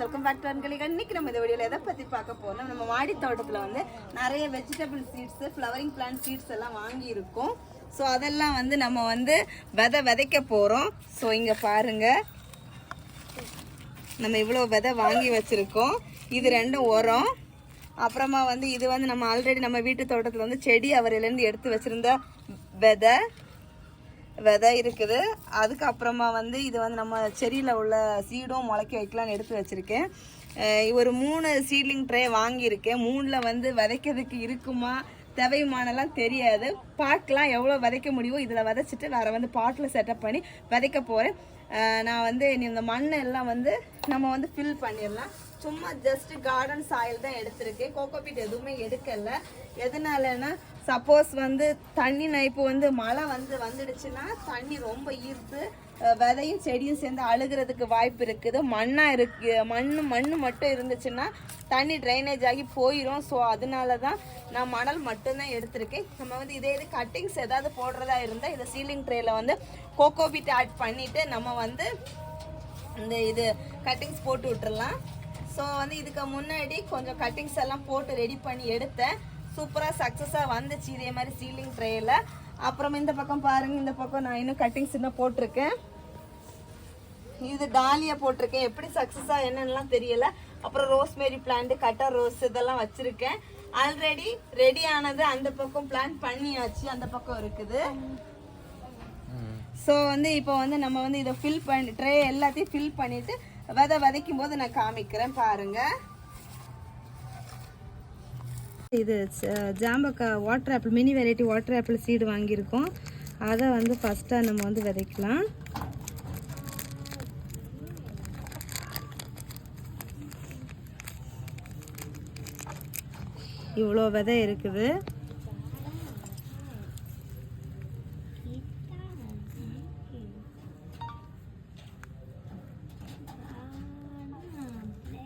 Welcome back to அன்கலிகா இன்னைக்கு நம்ம இந்த வீடியோவில் எதை பற்றி பார்க்க போறோம் நம்ம மாடி தோட்டத்தில் வந்து நிறைய vegetable seeds flowering plant seeds எல்லாம் வாங்கியிருக்கோம். ஸோ அதெல்லாம் வந்து நம்ம வந்து விதை விதைக்க போகிறோம் ஸோ இங்கே பாருங்கள் நம்ம இவ்வளோ விதை வாங்கி வச்சுருக்கோம். இது ரெண்டும் உரம். அப்புறமா வந்து இது வந்து நம்ம ஆல்ரெடி நம்ம வீட்டு தோட்டத்தில் வந்து செடி அவரையிலேருந்து எடுத்து வச்சுருந்த விதை. விதை இருக்குது. அதுக்கப்புறமா வந்து இது வந்து நம்ம செடியில் உள்ள சீடும் முளைக்க வைக்கலாம்னு எடுத்து வச்சுருக்கேன். ஒரு மூணு சீட்லிங் ட்ரே வாங்கியிருக்கேன். மூணில் வந்து விதைக்கிறதுக்கு இருக்குமா தேவையுமானலாம் தெரியாது. பார்க்கலாம் எவ்வளோ விதைக்க முடியுமோ இதில் விதைச்சிட்டு வேறு வந்து பாட்டில் செட்டப் பண்ணி விதைக்க போகிறேன் நான் வந்து இனி இந்த மண் எல்லாம் வந்து நம்ம வந்து ஃபில் பண்ணிடலாம். சும்மா ஜஸ்ட் கார்டன் சாயில் தான் எடுத்திருக்கேன். கோகோபீட் எதுவுமே எடுக்கலை. எதனாலன்னா சப்போஸ் வந்து தண்ணி நைப்பு வந்து மழை வந்து வந்துடுச்சுன்னா தண்ணி ரொம்ப ஈர்த்து விதையும் செடியும் சேர்ந்து அழுகிறதுக்கு வாய்ப்பு இருக்குது. மண்ணாக இருக்கு மண் மண் மட்டும் இருந்துச்சுன்னா தண்ணி ட்ரைனேஜ் ஆகி போயிடும் ஸோ அதனால தான் நான் மணல் மட்டும்தான் எடுத்திருக்கேன். நம்ம வந்து இதே இது கட்டிங்ஸ் ஏதாவது போடுறதா இருந்தால் இதை சீலிங் ட்ரேயில் வந்து கோகோபீட் ஆட் பண்ணிவிட்டு நம்ம வந்து இந்த இது கட்டிங்ஸ் போட்டு விட்டுறலாம். ஸோ வந்து இதுக்கு முன்னாடி கொஞ்சம் கட்டிங்ஸ் எல்லாம் போட்டு ரெடி பண்ணி எடுத்தேன். சூப்பராக சக்ஸஸாக வந்துச்சு இதே மாதிரி சீலிங் ட்ரேயில் அப்புறம் இந்த பக்கம் பாருங்கள் இந்த பக்கம் நான் இன்னும் கட்டிங்ஸ் இன்னும் போட்டிருக்கேன். இது டாலியா போட்டிருக்கேன். எப்படி சக்ஸஸாக என்னன்னுலாம் தெரியல. அப்புறம் ரோஸ்மேரி பிளான்ட் கட்டர் ரோஸ் இதெல்லாம் வச்சிருக்கேன். ஆல்ரெடி ரெடி ஆனது அந்த பக்கம் பிளான் பண்ணியாச்சு. அந்த பக்கம் இருக்குது. ஸோ வந்து இப்போ வந்து நம்ம வந்து இதை ஃபில் பண்ணி ட்ரே எல்லாத்தையும் ஃபில் பண்ணிட்டு விதை விதைக்கும் போது நான் காமிக்கிறேன் பாருங்கள் இது ஜாம்பக்காய் water apple mini variety water apple seed வாங்கியிருக்கோம். அதை வந்து ஃபஸ்ட்டாக நம்ம வந்து விதைக்கலாம். இவ்வளோ விதை இருக்குது.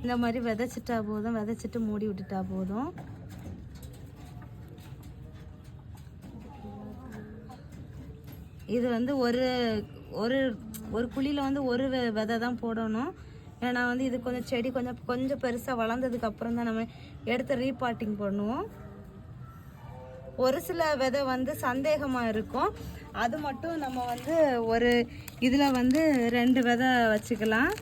இந்த மாதிரி விதைச்சிட்டா போதும் விதைச்சிட்டு மூடி விட்டுட்டா போதும். இது வந்து ஒரு ஒரு ஒரு குழியில் வந்து ஒரு வெ- விதை தான் போடணும். ஏன்னா வந்து இது கொஞ்சம் செடி கொஞ்சம் கொஞ்சம் பெருசாக வளர்ந்ததுக்கு அப்புறம் தான் நம்ம எடுத்து ரீபாட்டிங் பண்ணுவோம். ஒரு சில விதை வந்து சந்தேகமாக இருக்கும். அது மட்டும் நம்ம வந்து ஒரு இதில் வந்து ரெண்டு விதை வச்சுக்கலாம்.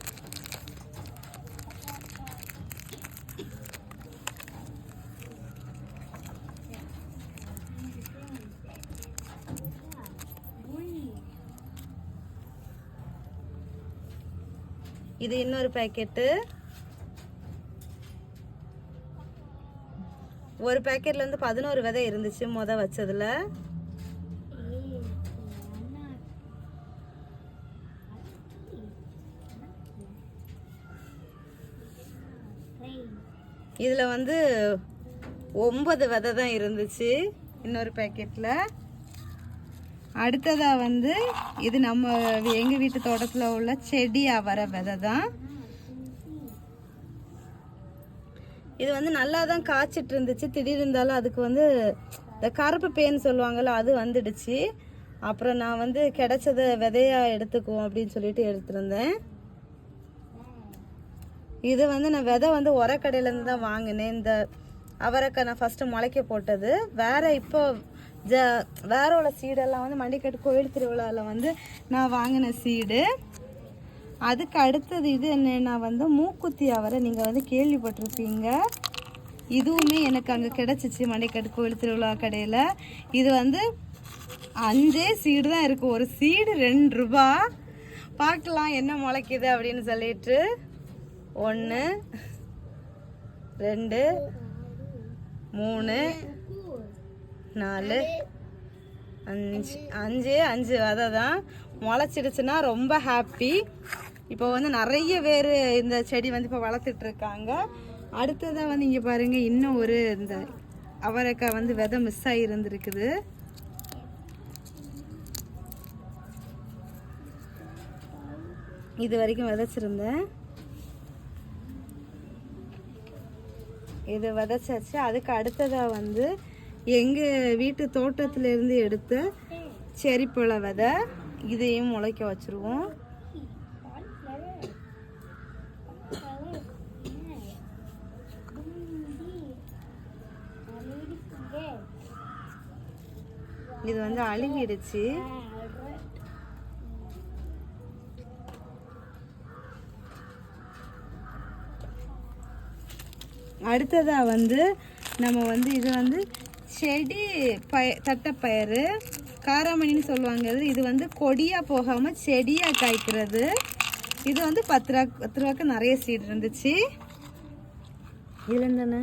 இது இன்னொரு பேக்கெட்டு ஒரு பேக்கெட்ல இருந்து பதினோரு விதை இருந்துச்சு முத வச்சதுல. இதுல வந்து ஒன்பது விதை தான் இருந்துச்சு இன்னொரு பேக்கெட்ல அடுத்ததாக வந்து இது நம்ம எங்கள் வீட்டு தோட்டத்தில் உள்ள செடி வர விதை தான் இது வந்து நல்லா தான் காய்ச்சிட்டு இருந்துச்சு திடீர் இருந்தாலும் அதுக்கு வந்து இந்த கருப்பு பேன் சொல்லுவாங்கல்ல அது வந்துடுச்சு. அப்புறம் நான் வந்து கிடைச்சத விதையாக எடுத்துக்குவோம் அப்படின்னு சொல்லிட்டு எடுத்துருந்தேன். இது வந்து நான் விதை வந்து உரக்கடையிலேருந்து தான் வாங்கினேன். இந்த அவரைக்காய் நான் ஃபஸ்ட்டு முளைக்க போட்டது. வேறு இப்போ ஜ வேற உள்ள சீடெல்லாம் வந்து மண்டிக்கட்டு கோயில் திருவிழாவில் வந்து நான் வாங்கின சீடு அதுக்கு அடுத்தது இது என்னன்னா வந்து மூக்குத்தி அவரை நீங்கள் வந்து கேள்விப்பட்டிருப்பீங்க. இதுவுமே எனக்கு அங்கே கிடச்சிச்சு மண்டிக்கட்டு கோயில் திருவிழா கடையில். இது வந்து அஞ்சே சீடு தான் இருக்குது ஒரு சீடு ரெண்டு ரூபா. பார்க்கலாம் என்ன முளைக்குது அப்படின்னு சொல்லிட்டு. ஒன்று ரெண்டு மூணு நாலு அஞ்சு அஞ்சு அஞ்சு. விதை தான் முளைச்சிடுச்சுன்னா ரொம்ப ஹாப்பி இப்போ வந்து நிறைய பேர் இந்த செடி வந்து இப்போ வளர்த்துட்டு இருக்காங்க அடுத்ததாக வந்து இங்கே பாருங்கள் இன்னும் ஒரு இந்த அவரைக்காய் வந்து விதை மிஸ் ஆகி இருந்திருக்குது. இது வரைக்கும் விதைச்சிருந்தேன். இது விதைச்சாச்சு. அதுக்கு அடுத்ததாக வந்து எங்கள் வீட்டு தோட்டத்திலேருந்து எடுத்த செரிப்பழ விதை இதையும் முளைக்க வச்சுருவோம். இது வந்து அழுகிடுச்சு. அடுத்ததாக வந்து நம்ம வந்து இது வந்து செடி பய தட்டைப்பயிறு காராமணின்னு சொல்லுவாங்க இது. இது வந்து கொடியாக போகாமல் செடியாக காய்க்கிறது. இது வந்து பத்து ரூபா பத்து ரூபாய்க்கு நிறைய சீட் இருந்துச்சு. இதில் தானே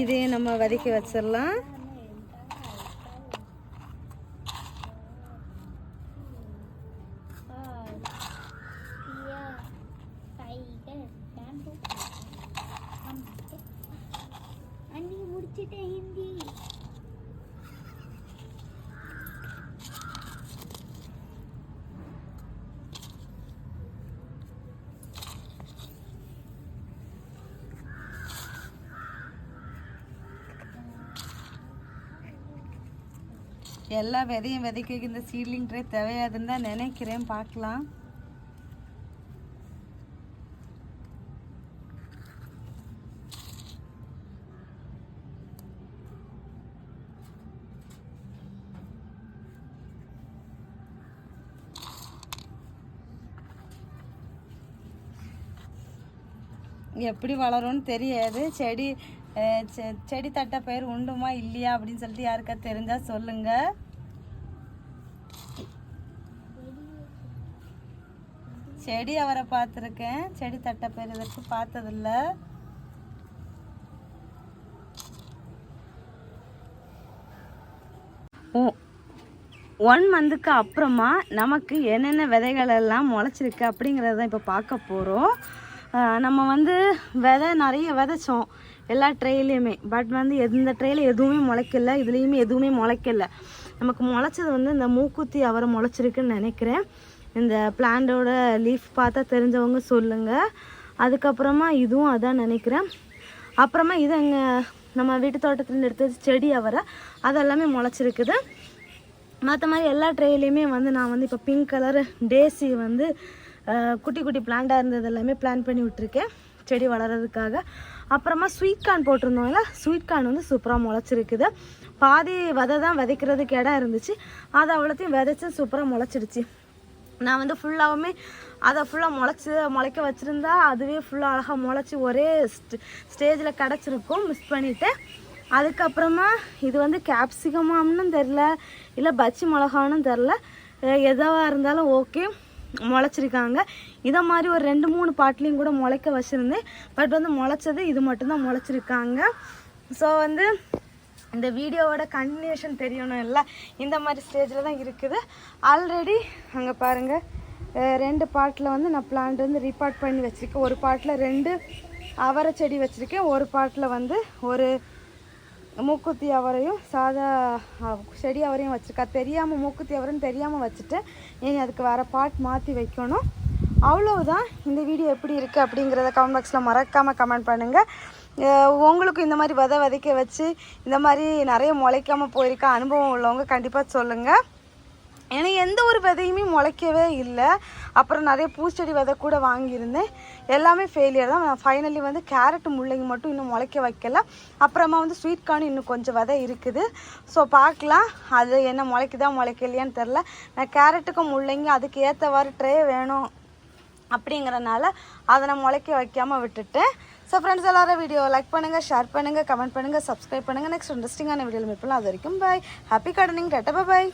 இதே நம்ம வதக்கி வச்சிடலாம். எல்லா விதையும் விதைக்க இந்த சீட்லிங் ட்ரே தேவையாதுன்னு தான் நினைக்கிறேன். பார்க்கலாம். எப்படி வளரும்னு தெரியாது. செடி செடி தட்டை பயிர் உண்டுமா இல்லையா அப்படின்னு சொல்லிட்டு யாருக்கா தெரிஞ்சா சொல்லுங்க. செடி அவரை பார்த்துருக்கேன். செடி தட்டை பயிர் இதற்கு பார்த்ததில்ல. ஒன் மந்த்துக்கு அப்புறமா நமக்கு என்னென்ன விதைகள் எல்லாம் முளைச்சிருக்கு அப்படிங்கிறத இப்போ பார்க்க போகிறோம் நம்ம வந்து விதை நிறைய விதைச்சோம். எல்லா ட்ரெயிலையுமே பட் வந்து எந்த ட்ரெயில எதுவுமே முளைக்கல. இதுலேயுமே எதுவுமே முளைக்கல. நமக்கு முளைச்சது வந்து இந்த மூக்குத்தி அவரை முளைச்சிருக்குன்னு நினைக்கிறேன். இந்த பிளான்டோட லீஃப் பார்த்தா தெரிஞ்சவங்க சொல்லுங்கள் அதுக்கப்புறமா இதுவும் அதான் நினைக்கிறேன். அப்புறமா இது எங்கள் நம்ம வீட்டு தோட்டத்துலேருந்து எடுத்து செடி அவரை அதெல்லாமே முளைச்சிருக்குது. மற்ற மாதிரி எல்லா ட்ரேலையுமே வந்து நான் வந்து இப்போ பிங்க் கலர் டேசி வந்து குட்டி குட்டி பிளான்ட்டாக இருந்தது எல்லாமே பிளான் பண்ணி விட்டுருக்கேன். செடி வளர்கிறதுக்காக அப்புறமா ஸ்வீட் கார்ன் போட்டிருந்தோம்ல ஸ்வீட் கார்ன் வந்து சூப்பராக முளைச்சிருக்குது. பாதி விதை தான் விதைக்கிறதுக்கு இடம் இருந்துச்சு. அதை அவ்வளோத்தையும் விதைச்சு சூப்பராக முளைச்சிடுச்சு. நான் வந்து ஃபுல்லாகவுமே அதை ஃபுல்லாக முளைச்சி முளைக்க வச்சுருந்தா அதுவே ஃபுல்லாக அழகாக முளைச்சி ஒரே ஸ்டேஜில் கிடச்சிருக்கும். மிஸ் பண்ணிவிட்டேன் அதுக்கப்புறமா இது வந்து கேப்சிகமாம்னு தெரில இல்லை பச்சி மிளகான்னு தெரில எதுவாக இருந்தாலும் ஓகே முளைச்சிருக்காங்க. இதை மாதிரி ஒரு ரெண்டு மூணு பாட்லேயும் கூட முளைக்க வச்சுருந்தேன். பட் வந்து முளைச்சது இது மட்டும்தான் முளைச்சிருக்காங்க. ஸோ வந்து இந்த வீடியோவோட கண்டினியூஷன் தெரியணும் இல்லை? இந்த மாதிரி ஸ்டேஜில் தான் இருக்குது. ஆல்ரெடி அங்கே பாருங்கள் ரெண்டு பாட்டில் வந்து நான் பிளான்ட் வந்து ரீபார்ட் பண்ணி வச்சுருக்கேன். ஒரு பாட்டில் ரெண்டு அவரை செடி வச்சுருக்கேன். ஒரு பாட்டில் வந்து ஒரு மூக்குத்தி அவரையும் சாதா செடி அவரையும் வச்சுருக்கா. தெரியாமல் மூக்குத்தி அவரையும் தெரியாமல் வச்சுட்டு இனி அதுக்கு வேறு பாட் மாற்றி வைக்கணும். அவ்வளவுதான். இந்த வீடியோ எப்படி இருக்குது அப்படிங்கிறத கமெண்ட் பாக்ஸில் மறக்காமல் கமெண்ட் பண்ணுங்கள் உங்களுக்கும் இந்த மாதிரி விதை விதைக்க வச்சு இந்த மாதிரி நிறைய முளைக்காமல் போயிருக்க அனுபவம் உள்ளவங்க கண்டிப்பாக சொல்லுங்கள் எனக்கு எந்த ஒரு விதையுமே முளைக்கவே இல்லை. அப்புறம் நிறைய பூச்செடி விதை கூட வாங்கியிருந்தேன். எல்லாமே ஃபெயிலியர் தான். நான் ஃபைனலி வந்து கேரட் முள்ளங்கி மட்டும் இன்னும் முளைக்க வைக்கல. அப்புறமா வந்து ஸ்வீட் கார்ன் இன்னும் கொஞ்சம் விதை இருக்குது. ஸோ பார்க்கலாம். அது என்ன முளைக்குதா முளைக்கலையான்னு தெரில நான் கேரட்டுக்கும் முள்ளங்கி அதுக்கு ஏற்றவாறு ட்ரே வேணும் அப்படிங்கிறனால அதை நான் முளைக்க வைக்காமல் விட்டுட்டேன். ஸோ ஃப்ரெண்ட்ஸ் எல்லாரும் வீடியோ லைக் பண்ணுங்கள் ஷேர் பண்ணுங்கள் கமெண்ட் பண்ணுங்கள் சப்ஸ்கிரைப் பண்ணுங்கள் நெக்ஸ்ட் இன்ட்ரெஸ்டிங்கான வீடியோவில் மீட் பண்ணலாம் அது வரைக்கும் bye happy gardening tata bye